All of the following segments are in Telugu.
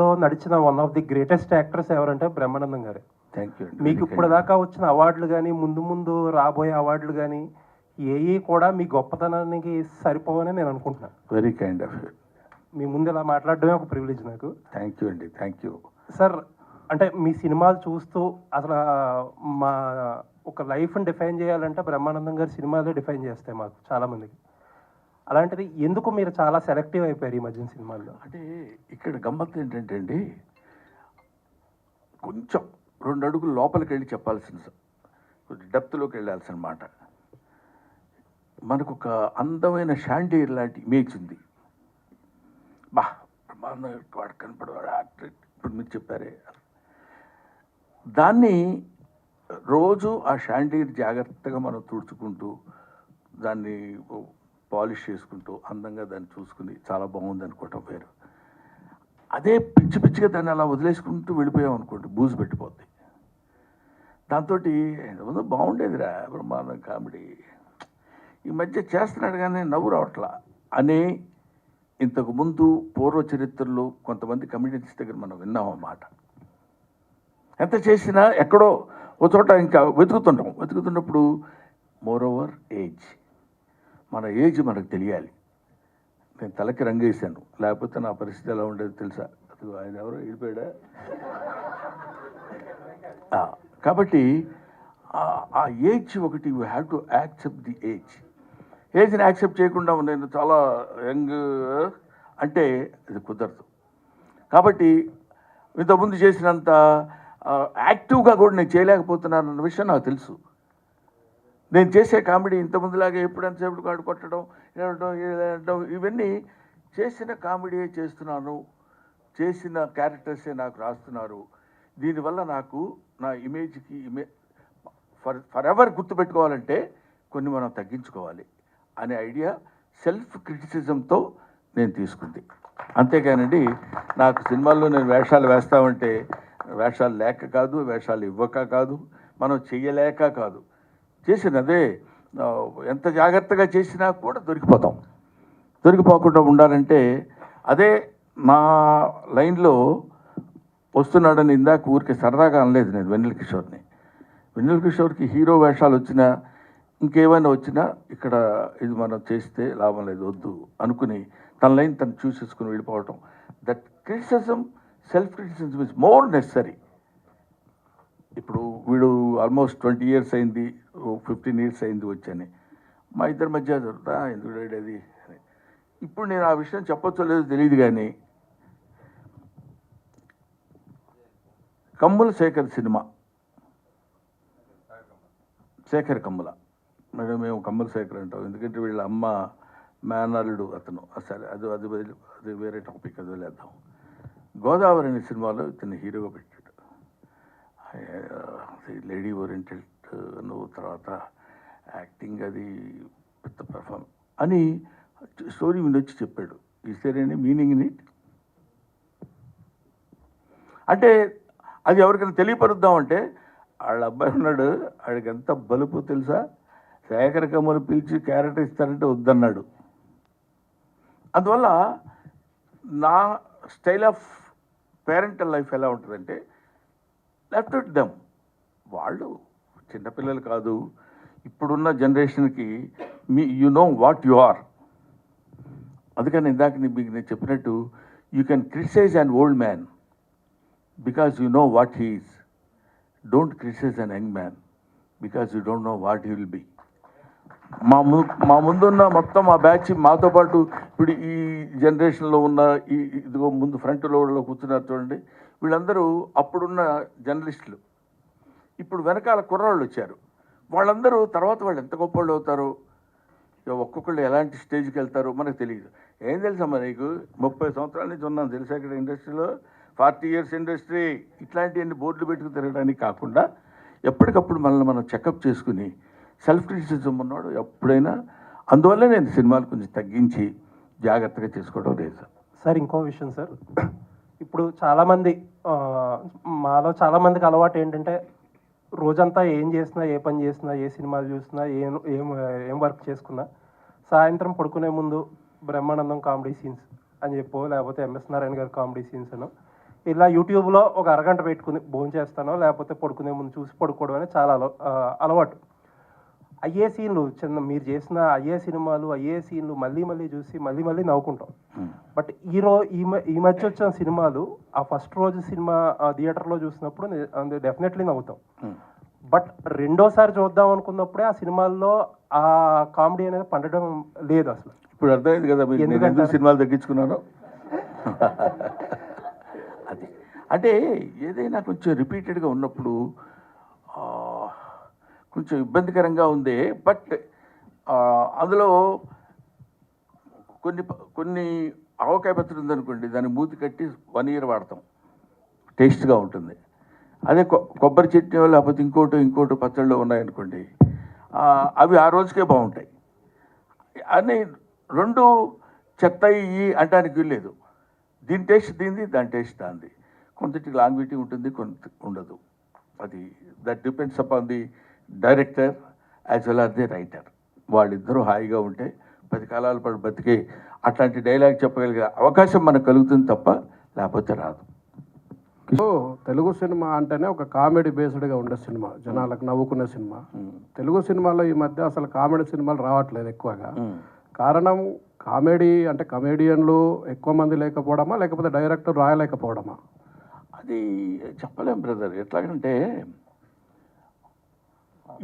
సినిమాల్లో నడిచిన one of the greatest actors ఎవరంటే బ్రహ్మానందం గారు. థ్యాంక్ యూ మీకు ఇప్పుడు దాకా వచ్చిన అవార్డులు కానీ ముందు ముందు రాబోయే అవార్డులు కానీ ఏవి కూడా మీ గొప్పతనానికి సరిపోవని నేను అనుకుంటున్నాను. వెరీ కైండ్ ఆఫ్ మీ ముందు ఇలా మాట్లాడడమే ఒక ప్రివిలేజ్ నాకు. థ్యాంక్ యూ అండి థ్యాంక్ యూ సార్ అంటే మీ సినిమాలు చూస్తూ అసలు మా ఒక లైఫ్ని డిఫైన్ చేయాలంటే బ్రహ్మానందం గారి సినిమాలే డిఫైన్ చేస్తాయి మాకు చాలామందికి అలాంటిది ఎందుకు మీరు చాలా సెలెక్టివ్ అయిపోయారు ఈ మధ్యన సినిమాల్లో? అంటే ఇక్కడ గమ్మత్తు ఏంటంటే అండి కొంచెం రెండు అడుగులు లోపలికి వెళ్ళి చెప్పాల్సిన కొంచెం డెప్త్లోకి వెళ్ళాల్సిన మాట మనకు ఒక అందమైన షాండీర్ లాంటి ఇమేజ్ ఉంది. బా బ్రహ్మాండం వాడు కనపడవాడు. ఇప్పుడు మీరు చెప్పారే. దాన్ని రోజు ఆ షాండీర్ జాగ్రత్తగా మనం తుడుచుకుంటూ దాన్ని పాలిష్ చేసుకుంటూ అందంగా దాన్ని చూసుకుని చాలా బాగుంది అనుకోవటం వేరు. అదే పిచ్చి పిచ్చిగా దాన్ని అలా వదిలేసుకుంటూ వెళ్ళిపోయాం అనుకోండి బూజు పెట్టిపోద్ది. దాంతో ముందు బాగుండేదిరా బ్రహ్మాండం కామెడీ. ఈ మధ్య చేస్తున్నాడు కానీ నవ్వు రావట్లా అనే ఇంతకు ముందు పూర్వ చరిత్రలో కొంతమంది కమిడియన్స్ దగ్గర మనం విన్నాం అన్నమాట. ఎంత చేసినా ఎక్కడో ఒక చోట ఇంకా వెతుకుతుంటాం. వెతుకుతున్నప్పుడు మోర్ ఓవర్ ఏజ్ మన ఏజ్ మనకు తెలియాలి. నేను తలకి రంగేశాను లేకపోతే నా పరిస్థితి ఎలా ఉండేది తెలుసా? అది ఆయన ఎవరో వెళ్ళిపోయాడా? కాబట్టి ఆ- ఏజ్ ఒకటి you have to accept the age ఏజ్ని accept చేయకుండా నేను చాలా యంగ్ అంటే అది కుదరదు. కాబట్టి ఇంతకుముందు చేసినంత యాక్టివ్గా కూడా నేను చేయలేకపోతున్నానన్న విషయం నాకు తెలుసు. నేను చేసే కామెడీ ఇంతకుముందులాగా ఎప్పుడంతసేపు కాడు కొట్టడం ఏడవడం ఇవన్నీ చేసిన కామెడీయే చేస్తున్నాను. చేసిన క్యారెక్టర్సే నాకు రాస్తున్నారు. దీనివల్ల నాకు నా ఇమేజ్కి ఇమే ఫర్ ఫర్ ఎవర్ గుర్తుపెట్టుకోవాలంటే కొన్ని మనం తగ్గించుకోవాలి అనే ఐడియా సెల్ఫ్ క్రిటిసిజంతో నేను తీసుకుంది. అంతేకానండి నాకు సినిమాల్లో నేను వేషాలు వేస్తామంటే వేషాలు లేక కాదు వేషాలు ఇవ్వక కాదు మనం చెయ్యలేక కాదు. చేసినదే ఎంత జాగ్రత్తగా చేసినా కూడా దొరికిపోతాం. దొరికిపోకుండా ఉండాలంటే అదే నా లైన్లో వస్తున్నాడని ఇందాక ఊరికి సరదాగా అనలేదు నేను వెన్నెల కిషోర్ని. వెన్నెల కిషోర్కి హీరో వేషాలు వచ్చినా ఇంకేమైనా వచ్చినా ఇక్కడ ఇది మనం చేస్తే లాభం లేదు వద్దు అనుకుని తన లైన్ తను చూసేసుకుని వెళ్ళిపోవటం. That criticism self criticism is more necessary ఇప్పుడు వీడు ఆల్మోస్ట్ ట్వంటీ ఇయర్స్ అయింది ఫిఫ్టీన్ ఇయర్స్ అయింది వచ్చని. మా ఇద్దరి మధ్య దొరుకుతా ఎందుకు అది? ఇప్పుడు నేను ఆ విషయం చెప్పొచ్చో లేదో తెలియదు కానీ కమ్ముల శేఖర్ సినిమా. శేఖర్ కమ్ముల మేడం మేము కమ్ముల శేఖర్ అంటాం. ఎందుకంటే వీళ్ళ అమ్మ మేనల్లుడు అతను. సరే అది అది అది వేరే టాపిక్ అది వదిలేద్దాం. గోదావరి అనే సినిమాలో ఇతను హీరోగా పెట్టాడు. లేడీ ఓరియంటెడ్ నువ్వు తర్వాత యాక్టింగ్ అది పెద్ద పెర్ఫార్మ్ అని స్టోరీ వినొచ్చి చెప్పాడు. Is there any meaning in it అంటే అది ఎవరికైనా తెలియపరుద్దామంటే వాళ్ళ అబ్బాయి ఉన్నాడు వాడికి ఎంత బలుపు తెలుసా? శేఖర కమ్మలు పిలిచి క్యారెక్టర్ ఇస్తారంటే వద్దన్నాడు. అందువల్ల నా స్టైల్ ఆఫ్ పేరెంటల్ లైఫ్ ఎలా ఉంటుందంటే లెఫ్ట్ ఇట్ దమ్. వాళ్ళు చిన్నపిల్లలు కాదు. ఇప్పుడున్న జనరేషన్కి మీ you know what you are. అందుకని ఇందాక మీకు నేను చెప్పినట్టు you can criticise an old man because you know what he is don't criticise a young man because you don't know what he will be. మా ము మా ముందున్న మొత్తం మా బ్యాచ్ మాతో పాటు ఇప్పుడు ఈ జనరేషన్లో ఉన్న ఈ ఇదిగో ముందు ఫ్రంట్ లోడ్లో కూర్చున్నారు చూడండి. వీళ్ళందరూ అప్పుడున్న జర్నలిస్టులు. ఇప్పుడు వెనకాల కుర్రాళ్ళు వచ్చారు. వాళ్ళందరూ తర్వాత వాళ్ళు ఎంత గొప్ప వాళ్ళు అవుతారు ఒక్కొక్కళ్ళు ఎలాంటి స్టేజ్కి వెళ్తారో మనకు తెలియదు ఏం తెలుసమ్మా నీకు? ముప్పై సంవత్సరాల నుంచి ఉన్నాం తెలుసా ఇక్కడ ఇండస్ట్రీలో? Forty years industry. ఇట్లాంటివన్నీ బోర్డులు పెట్టుకు తిరగడానికి కాకుండా ఎప్పటికప్పుడు మనల్ని మనం చెకప్ చేసుకుని సెల్ఫ్ క్రిటిసిజం ఉన్నాడు ఎప్పుడైనా అందువల్ల నేను సినిమాలు కొంచెం తగ్గించి జాగ్రత్తగా చేసుకోవడం లేదు. సార్ సార్ ఇంకో విషయం సార్. ఇప్పుడు చాలామంది మాలో చాలామందికి అలవాటు ఏంటంటే రోజంతా ఏం చేసినా ఏ పని చేసినా ఏ సినిమాలు చూసినా ఏం ఏం ఏం వర్క్ చేసుకున్నా సాయంత్రం పడుకునే ముందు బ్రహ్మానందం కామెడీ సీన్స్ అని చెప్పో లేకపోతే ఎంఎస్ నారాయణ గారి కామెడీ సీన్స్ అను ఇలా యూట్యూబ్లో ఒక అరగంట పెట్టుకుని భోజనం చేస్తానో లేకపోతే పడుకునే ముందు చూసి పడుకోవడం అనేది చాలా అలవాటు. అయ్యే సీన్లు చిన్న మీరు చేసిన అయ్యే సినిమాలు అయ్యే సీన్లు మళ్ళీ మళ్ళీ చూసి మళ్ళీ మళ్ళీ నవ్వుకుంటాం. బట్ ఈ రో ఈ ఈ మధ్య వచ్చిన సినిమాలు ఆ ఫస్ట్ రోజు సినిమా థియేటర్లో చూసినప్పుడు డెఫినెట్లీ నవ్వుతాం. బట్ రెండోసారి చూద్దాం అనుకున్నప్పుడే ఆ సినిమాల్లో ఆ కామెడీ అనేది పండడం లేదు అసలు. ఇప్పుడు అర్థమైంది కదా మీరు ఎందుకు? సినిమాలు తగ్గించుకున్నాను? అది. అంటే ఏదైనా కొంచెం రిపీటెడ్గా ఉన్నప్పుడు కొంచెం ఇబ్బందికరంగా ఉంది. బట్ అందులో కొన్ని కొన్ని ఆవకాయ పచ్చడి ఉందనుకోండి దాన్ని మూతి కట్టి వన్ ఇయర్ వాడతాం. టేస్ట్గా ఉంటుంది. అదే కొ- కొబ్బరి చట్నీ లేకపోతే ఇంకోటి ఇంకోటి పచ్చళ్ళు ఉన్నాయనుకోండి అవి ఆ రోజుకే బాగుంటాయి. అని రెండు చెత్త ఇవి అంటానికి వీల్లేదు. దీని టేస్ట్ దీనిది దాని టేస్ట్ దానిది. కొంతటి లాంగ్విటీ ఉంటుంది కొంత ఉండదు. అది that depends upon the director as well or the writer. వాళ్ళిద్దరూ హాయిగా ఉంటే పది కాలాల పాటు బతికే అట్లాంటి డైలాగ్ చెప్పగలిగే అవకాశం మనకు కలుగుతుంది తప్ప లేకపోతే రాదు. సో తెలుగు సినిమా అంటేనే ఒక కామెడీ బేస్డ్గా ఉండే సినిమా. జనాలకు నవ్వుకునే సినిమా. తెలుగు సినిమాలో ఈ మధ్య అసలు కామెడీ సినిమాలు రావట్లేదు ఎక్కువగా. కారణం కామెడీ అంటే కమేడియన్లు ఎక్కువ మంది లేకపోవడమా లేకపోతే డైరెక్టర్ రాయలేకపోవడమా? అది చెప్పలేం brother. ఎట్లాగంటే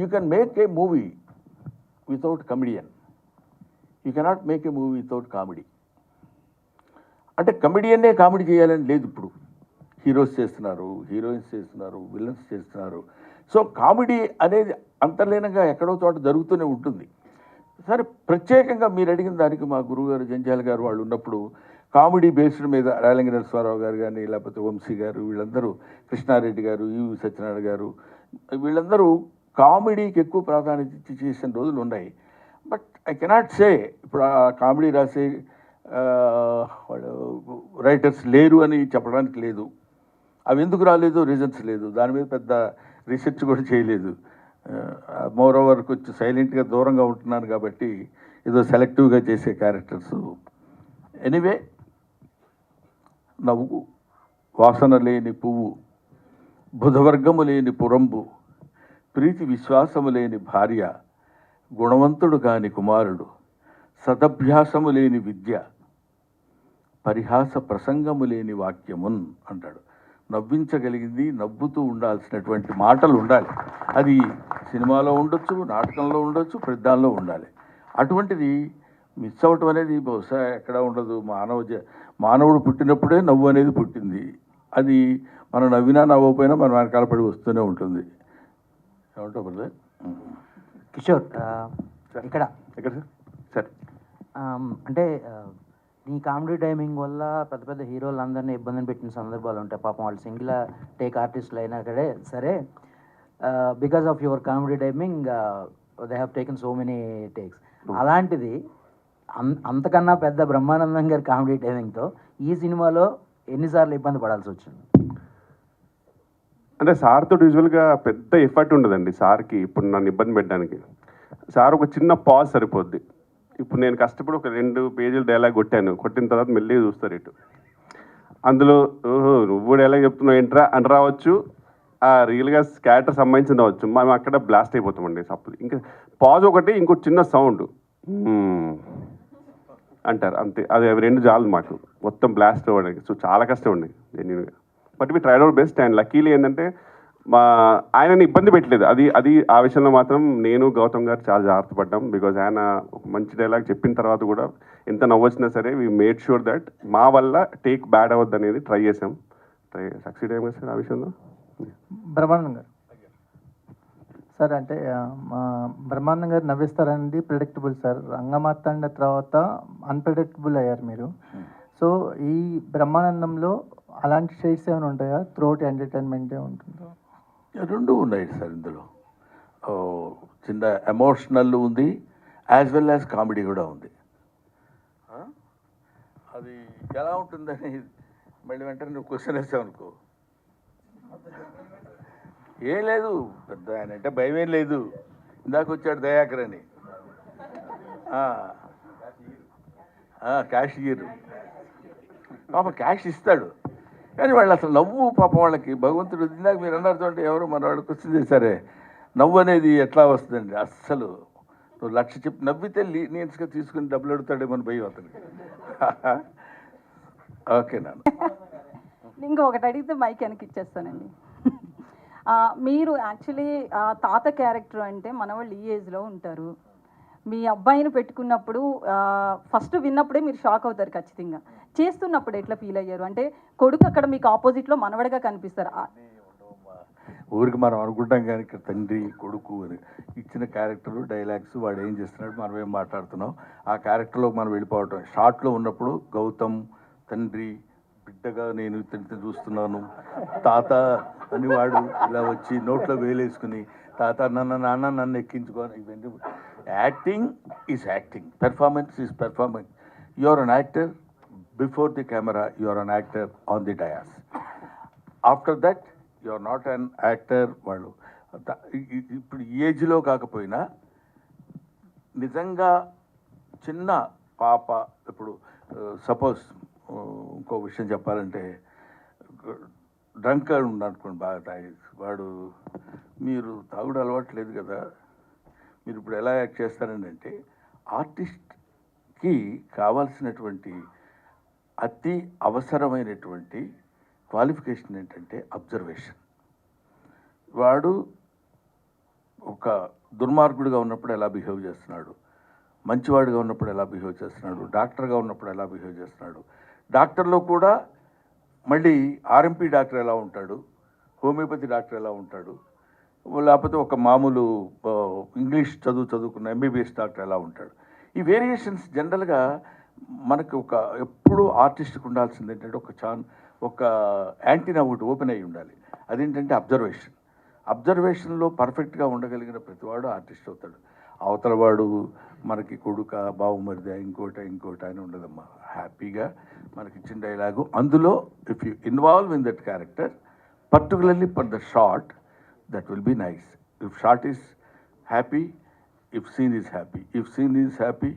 you can make a movie without comedian you cannot make a movie without comedy అంటే కమెడియన్నే కామెడీ చేయాలని లేదు ఇప్పుడు. హీరోస్ చేస్తున్నారు హీరోయిన్స్ చేస్తున్నారు విలన్స్ చేస్తున్నారు. సో కామెడీ అనేది అంతర్లీనంగా ఎక్కడో చోట జరుగుతూనే ఉంటుంది. సరే ప్రత్యేకంగా మీరు అడిగిన దానికి మా గురువుగారు జంజాల గారు వాళ్ళు ఉన్నప్పుడు కామెడీ బేస్డ్ మీద రాయలింగ నరసింహారావు గారు కానీ లేకపోతే వంశీ గారు వీళ్ళందరూ కృష్ణారెడ్డి గారు ఈవి సత్యనారాయణ గారు వీళ్ళందరూ కామెడీకి ఎక్కువ ప్రాధాన్యత ఇచ్చి చేసిన రోజులు ఉన్నాయి. బట్ ఐ కెనాట్ సే ఇప్పుడు ఆ కామెడీ రాసే వాళ్ళు రైటర్స్ లేరు అని చెప్పడానికి లేదు. అవి ఎందుకు రాలేదు? రీజన్స్ లేదు. దాని మీద పెద్ద రీసెర్చ్ కూడా చేయలేదు. మోర్ ఓవర్ కొంచెం సైలెంట్గా దూరంగా ఉంటున్నాను కాబట్టి ఏదో సెలెక్టివ్గా చేసే క్యారెక్టర్స్. ఎనీవే నవ్వు వాసన లేని పువ్వు బుధవర్గము లేని పురంబు ప్రీతి విశ్వాసము లేని భార్య గుణవంతుడు కాని కుమారుడు సదభ్యాసము లేని విద్య పరిహాస ప్రసంగము లేని వాక్యమున్ అంటాడు. నవ్వించగలిగింది నవ్వుతూ ఉండాల్సినటువంటి మాటలు ఉండాలి. అది సినిమాలో ఉండొచ్చు నాటకంలో ఉండొచ్చు ప్రతిదానిలో ఉండాలి. అటువంటిది మిస్ అవ్వటం అనేది బహుశా ఎక్కడ ఉండదు. మానవ జ- మానవుడు పుట్టినప్పుడే నవ్వు అనేది పుట్టింది. అది మనం నవ్వినా నవ్వకపోయినా మన వెనకాల పడి వస్తూనే ఉంటుంది. బ్రదర్ కిషోర్ ఇక్కడ. ఎక్కడ సార్? సార్. అంటే నీ కామెడీ టైమింగ్ వల్ల పెద్ద పెద్ద హీరోలు అందరినీ ఇబ్బందిని పెట్టిన సందర్భాలు ఉంటాయి. పాపం వాళ్ళు సింగిల్ టేక్ ఆర్టిస్టులు అయినా కడే సరే because of your comedy timing they have taken so many takes అలాంటిది అంతకన్నా పెద్ద బ్రహ్మానందం గారి కామెడీ టైమింగ్తో ఈ సినిమాలో ఎన్నిసార్లు ఇబ్బంది పడాల్సి వచ్చింది? అంటే సార్తో యూజువల్గా పెద్ద ఎఫర్ట్ ఉండదండి సార్కి ఇప్పుడు నన్ను ఇబ్బంది పెట్టడానికి. సార్ ఒక చిన్న పాజ్ సరిపోద్ది. ఇప్పుడు నేను కష్టపడి ఒక రెండు పేజీలు డైలాగ్ కొట్టాను. కొట్టిన తర్వాత మెల్లి చూస్తారు ఇటు. అందులో ఓహో నువ్వు డైలాగ్ చెప్తున్నావు ఏంట్రా? అని రావచ్చు. ఆ రియల్గా స్కాటర్ సంబంధించిన రావచ్చు. మనం అక్కడ బ్లాస్ట్ అయిపోతామండి సపోజ్ ఇంకా పాజ్ ఒకటి ఇంకో చిన్న సౌండ్ అంటారు. అంతే. అది రెండు చాలు మాకు. మొత్తం బ్లాస్ట్ అవ్వడానికి. సో చాలా కష్టం అండి జెన్యున్గా but we tried our best and luckily ఏంటంటే మా ఆయనని ఇబ్బంది పెట్టలేదు. అది అది ఆ విషయంలో మాత్రం నేను గౌతమ్ గారు చాలా జాగ్రత్త పడ్డాం. బికాజ్ ఆయన ఒక మంచి డైలాగ్ చెప్పిన తర్వాత కూడా ఎంత నవ్వొచ్చినా సరే వీ మేడ్ షూర్ దట్ మా వల్ల టేక్ బ్యాడ్ అవ్వద్దు అనేది ట్రై చేసాం ట్రై సక్సీడ్ అయ్యాం కదా సార్ ఆ విషయంలో? బ్రహ్మానందం గారు. సార్ అంటే మా బ్రహ్మానందం గారు నవ్విస్తారండి ప్రిడిక్టబుల్ సార్. రంగమార్తాండ తర్వాత అన్ప్రిడిక్టబుల్ అయ్యారు మీరు. సో ఈ బ్రహ్మానందంలో అలాంటి షేడ్స్ ఏమైనా ఉంటాయా? త్రోట్ ఎంటర్టైన్మెంటే ఉంటుందా? రెండు ఉన్నాయి సార్ ఇందులో. ఓ, చిన్న ఎమోషనల్ ఉంది యాజ్ వెల్ యాజ్ కామెడీ కూడా ఉంది. అది ఎలా ఉంటుందని మళ్ళీ వెంటనే నువ్వు క్వశ్చన్ వేసావు అనుకో. ఏం లేదు పెద్ద ఆయన అంటే భయం ఏం లేదు. ఇందాక వచ్చాడు దయాకర్ అని. క్యాష్ ఇయ్యరు పాప క్యాష్ ఇస్తాడు. కానీ వాళ్ళు అసలు నవ్వు పాపం వాళ్ళకి. భగవంతుడు ఇందాక మీరు అన్నారు చూడండి ఎవరు మన వాళ్ళు క్వశ్చన్ చేశారే నవ్వు అనేది ఎట్లా వస్తుందండి? అస్సలు నువ్వు లక్ష చెప్పి నవ్వితే లీనియన్స్గా తీసుకుని డబ్బులు అడుగుతాడేమో అని భయం అతనికి. ఓకే నాన్న. ఇంకా ఒకటి అడిగితే మైక్ వెనక్కి ఇచ్చేస్తానండి. మీరు యాక్చువల్లీ తాత క్యారెక్టర్ అంటే మన వాళ్ళు ఈ ఏజ్లో ఉంటారు. మీ అబ్బాయిని పెట్టుకున్నప్పుడు ఫస్ట్ విన్నప్పుడే మీరు షాక్ అవుతారు ఖచ్చితంగా. చేస్తున్నప్పుడు ఎట్లా ఫీల్ అయ్యారు? అంటే కొడుకు అక్కడ మీకు ఆపోజిట్లో మనవడగా కనిపిస్తారు. ఊరికి మనం అనుకుంటాం కానీ ఇక్కడ తండ్రి కొడుకు అని ఇచ్చిన క్యారెక్టర్ డైలాగ్స్ వాడు ఏం చేస్తున్నాడు మనం ఏం మాట్లాడుతున్నాం? ఆ క్యారెక్టర్లో మనం వెళ్ళిపోవటం. షార్ట్లో ఉన్నప్పుడు గౌతమ్ తండ్రి బిడ్డగా నేను ఇతన్ని చూస్తున్నాను. తాత అని వాడు ఇలా వచ్చి నోట్లో వేలేసుకుని తాత నన్ను నాన్న నన్ను ఎక్కించుకొని ఇవన్నీ acting is acting performance is performance you are an actor before the camera you are an actor on the dais after that you are not an actor వాళ్ళు. ఇప్పుడు ఏజ్లో కాకపోయినా నిజంగా చిన్న పాప ఇప్పుడు సపోజ్ ఇంకో విషయం చెప్పాలంటే డ్రంక్ అనుకోండి బాగా తాగి వాడు మీరు తాగుడు అలవాటు లేదు కదా మీరు ఇప్పుడు ఎలా యాక్ట్ చేస్తారని అంటే ఆర్టిస్ట్కి కావాల్సినటువంటి అతి అవసరమైనటువంటి క్వాలిఫికేషన్ ఏంటంటే అబ్జర్వేషన్. వాడు ఒక దుర్మార్గుడిగా ఉన్నప్పుడు ఎలా బిహేవ్ చేస్తున్నాడు? మంచివాడిగా ఉన్నప్పుడు ఎలా బిహేవ్ చేస్తున్నాడు? డాక్టర్గా ఉన్నప్పుడు ఎలా బిహేవ్ చేస్తున్నాడు? డాక్టర్లో కూడా మళ్ళీ ఆర్ఎంపీ డాక్టర్ ఎలా ఉంటాడు? హోమియోపతి డాక్టర్ ఎలా ఉంటాడు? లేకపోతే ఒక మామూలు ఇంగ్లీష్ చదువు చదువుకున్న ఎంబీబీఎస్ డాక్టర్ ఎలా ఉంటాడు? ఈ వేరియేషన్స్ జనరల్గా మనకు ఒక ఎప్పుడూ ఆర్టిస్ట్కి ఉండాల్సింది ఏంటంటే ఒక చాన్ ఒక యాంటీనా ఒకటి ఓపెన్ అయ్యి ఉండాలి. అదేంటంటే అబ్జర్వేషన్ అబ్జర్వేషన్లో పర్ఫెక్ట్గా ఉండగలిగిన ప్రతివాడు ఆర్టిస్ట్ అవుతాడు. అవతల వాడు మనకి కొడుక బావుమరిద ఇంకోట ఇంకోట అని ఉండదమ్మా. హ్యాపీగా మనకి ఇచ్చిన డైలాగు అందులో if you involve in that character particularly for the shot that will be nice if shot is happy if scene is happy if scene is happy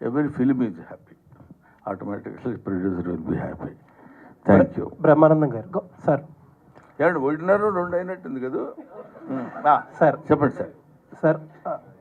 every film is happy automatically producer will be happy thank you Brahmanandam garu. Sir ఏమండి ఒకటిన్నర రెండు అయినట్టుంది కదా సార్ చెప్పండి సార్ సార్